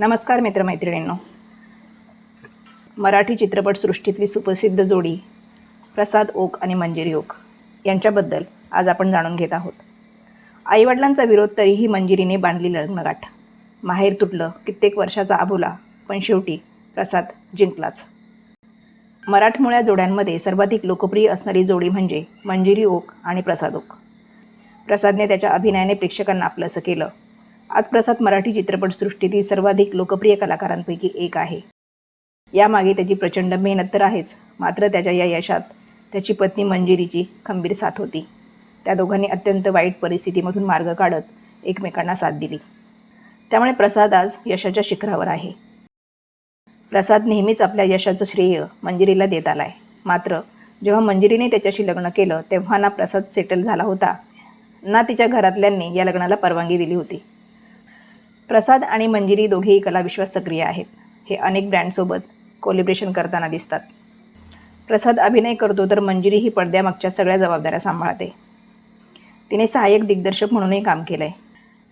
नमस्कार मित्रमैत्रिणींनो. मराठी चित्रपटसृष्टीतली सुप्रसिद्ध जोडी प्रसाद ओक आणि मंजिरी ओक यांच्याबद्दल आज आपण जाणून घेत आहोत. आईवडिलांचा विरोध तरीही मंजिरीने बांधली लग्नगाठ. माहेर तुटलं कित्येक वर्षाचा आबोला पण शेवटी प्रसाद जिंकलाच. मराठमोळ्या जोड्यांमध्ये सर्वाधिक लोकप्रिय असणारी जोडी म्हणजे मंजिरी ओक आणि प्रसाद ओक. प्रसादने त्याच्या अभिनयाने प्रेक्षकांना आपलंसं केलं. आज प्रसाद मराठी चित्रपटसृष्टीतील सर्वाधिक लोकप्रिय कलाकारांपैकी एक आहे. यामागे त्याची प्रचंड मेहनत तर आहेच मात्र त्याच्या या यशात त्याची पत्नी मंजिरीची खंबीर साथ होती. त्या दोघांनी अत्यंत वाईट परिस्थितीमधून मार्ग काढत एकमेकांना साथ दिली. त्यामुळे प्रसाद आज यशाच्या शिखरावर आहे. प्रसाद नेहमीच आपल्या यशाचं श्रेय मंजिरीला देत आला आहे मात्र जेव्हा मंजिरीने त्याच्याशी लग्न केलं तेव्हा ना प्रसाद सेटल झाला होता ना तिच्या घरातल्यांनी या लग्नाला परवानगी दिली होती. प्रसाद आणि मंजिरी दोघेही कलाविश्वात सक्रिय आहेत. हे अनेक ब्रँडसोबत कोलिब्रेशन करताना दिसतात. प्रसाद अभिनय करतो तर मंजिरी ही पडद्यामागच्या सगळ्या जबाबदाऱ्या सांभाळते. तिने सहाय्यक दिग्दर्शक म्हणूनही काम केलं आहे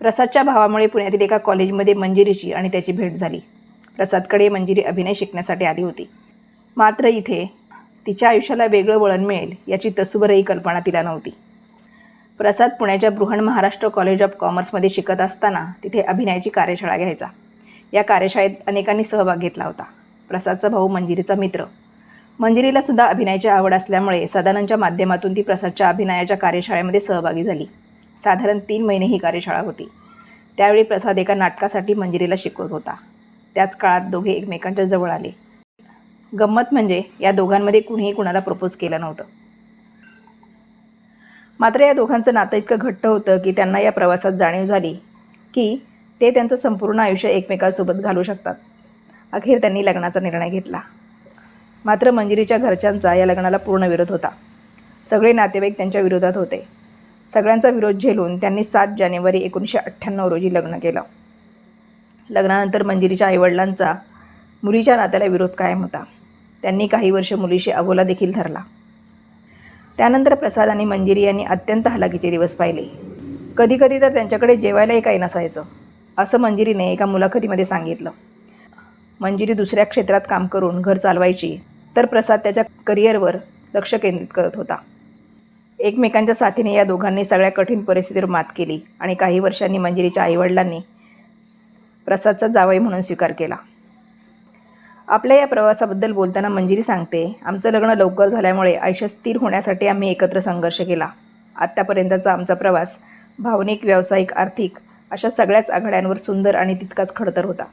प्रसादच्या भावामुळे पुण्यातील एका कॉलेजमध्ये मंजिरीची आणि त्याची भेट झाली. प्रसादकडे मंजिरी अभिनय शिकण्यासाठी आली होती. मात्र इथे तिच्या आयुष्याला वेगळं वळण मिळेल याची तसूभरही कल्पना तिला नव्हती. प्रसाद पुण्याच्या बृहण महाराष्ट्र कॉलेज ऑफ कॉमर्समध्ये शिकत असताना तिथे अभिनयाची कार्यशाळा घ्यायचा. या कार्यशाळेत अनेकांनी सहभाग घेतला होता. प्रसादचा भाऊ मंजिरीचा मित्र. मंजिरीला सुद्धा अभिनयाची आवड असल्यामुळे सदानंदच्या माध्यमातून ती प्रसादच्या अभिनयाच्या कार्यशाळेमध्ये सहभागी झाली. साधारण तीन महिने ही कार्यशाळा होती. त्यावेळी प्रसाद एका नाटकासाठी मंजिरीला शिकवत होता. त्याच काळात दोघे एकमेकांच्या जवळ आले. गंमत म्हणजे या दोघांमध्ये कुणीही कुणाला प्रपोज केलं नव्हतं. मात्र या दोघांचं नातं इतकं घट्ट होतं की त्यांना या प्रवासात जाणीव झाली की ते त्यांचं संपूर्ण आयुष्य एकमेकांसोबत घालू शकतात. अखेर त्यांनी लग्नाचा निर्णय घेतला. मात्र मंजिरीच्या घरच्यांचा या लग्नाला पूर्ण विरोध होता. सगळे नातेवाईक त्यांच्या विरोधात होते. सगळ्यांचा विरोध झेलून त्यांनी सात जानेवारी एकोणीसशे अठ्ठ्याण्णव रोजी लग्न केलं. लग्नानंतर मंजिरीच्या आईवडिलांचा मुलीच्या नात्याला विरोध कायम होता. त्यांनी काही वर्ष मुलीशी अबोला देखील धरला. त्यानंतर प्रसाद आणि मंजिरी यांनी अत्यंत हलाखीचे दिवस पाहिले. कधीकधी तर त्यांच्याकडे जेवायलाही काही नसायचं असं मंजिरीने एका मुलाखतीमध्ये सांगितलं. मंजिरी दुसऱ्या क्षेत्रात काम करून घर चालवायची तर प्रसाद त्याच्या करिअरवर लक्ष केंद्रित करत होता. एकमेकांच्या साथीने या दोघांनी सगळ्या कठीण परिस्थितीवर मात केली आणि काही वर्षांनी मंजिरीच्या आईवडिलांनी प्रसादचा जावई म्हणून स्वीकार केला. आपल्या या प्रवासाबद्दल बोलताना मंजिरी सांगते आमचं लग्न लवकर झाल्यामुळे आयुष्य स्थिर होण्यासाठी आम्ही एकत्र संघर्ष केला. आत्तापर्यंतचा आमचा प्रवास भावनिक व्यावसायिक आर्थिक अशा सगळ्याच आघाड्यांवर सुंदर आणि तितकाच खडतर होता.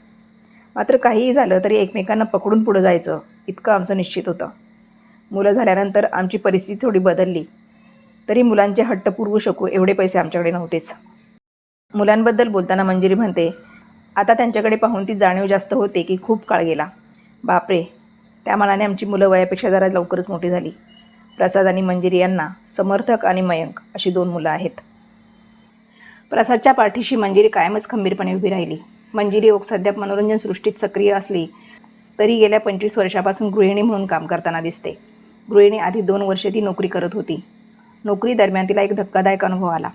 मात्र काहीही झालं तरी एकमेकांना पकडून पुढं जायचं इतकं आमचं निश्चित होतं. मुलं झाल्यानंतर आमची परिस्थिती थोडी बदलली. तरी मुलांचे हट्ट पुरवू शकू एवढे पैसे आमच्याकडे नव्हतेच. मुलांबद्दल बोलताना मंजिरी म्हणते आता त्यांच्याकडे पाहून ती जाणीव जास्त होते की खूप काळ गेला. बापरे त्या मनाने आमची मुलं वयापेक्षा जरा लवकरच मोठी झाली. प्रसाद आणि मंजिरी यांना समर्थक आणि मयंक अशी दोन मुलं आहेत. प्रसादच्या पाठीशी मंजिरी कायमच खंबीरपणे उभी राहिली. मंजिरी ओक सध्या मनोरंजन सृष्टीत सक्रिय असली तरी गेल्या पंचवीस वर्षापासून गृहिणी म्हणून काम करताना दिसते. गृहिणी आधी दोन वर्षे ती नोकरी करत होती. नोकरी दरम्यान तिला एक धक्कादायक अनुभव आला.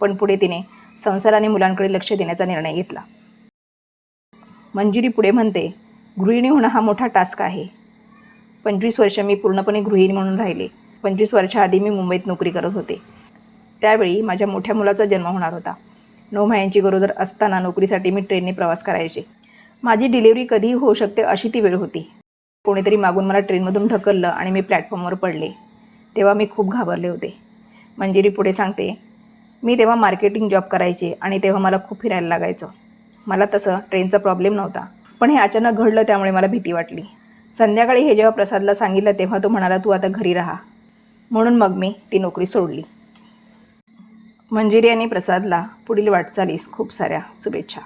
पण पुढे तिने संसार आणि मुलांकडे लक्ष देण्याचा निर्णय घेतला. मंजिरी पुढे म्हणते गृहिणी होणं हा मोठा टास्क आहे. पंचवीस वर्ष मी पूर्णपणे गृहिणी म्हणून राहिले. पंचवीस वर्षाआधी मी मुंबईत नोकरी करत होते. त्यावेळी माझ्या मोठ्या मुलाचा जन्म होणार होता. नऊ महिन्यांची गरोदर असताना नोकरीसाठी मी ट्रेनने प्रवास करायचे. माझी डिलिव्हरी कधीही होऊ शकते अशी ती वेळ होती. कोणीतरी मागून मला ट्रेनमधून ढकललं आणि मी प्लॅटफॉर्मवर पडले. तेव्हा मी खूप घाबरले होते. मंजिरी पुढे सांगते मी तेव्हा मार्केटिंग जॉब करायचे आणि तेव्हा मला खूप फिरायला लागायचं. मला तसं ट्रेनचा प्रॉब्लेम नव्हता. पण हे अचानक घडलं त्यामुळे मला भीती वाटली. संध्याकाळी हे जेव्हा प्रसादला सांगितलं तेव्हा तो म्हणाला तू आता घरी राहा. म्हणून मग मी ती नोकरी सोडली. मंजिरी आणि प्रसादला पुढील वाटचालीस खूप साऱ्या शुभेच्छा.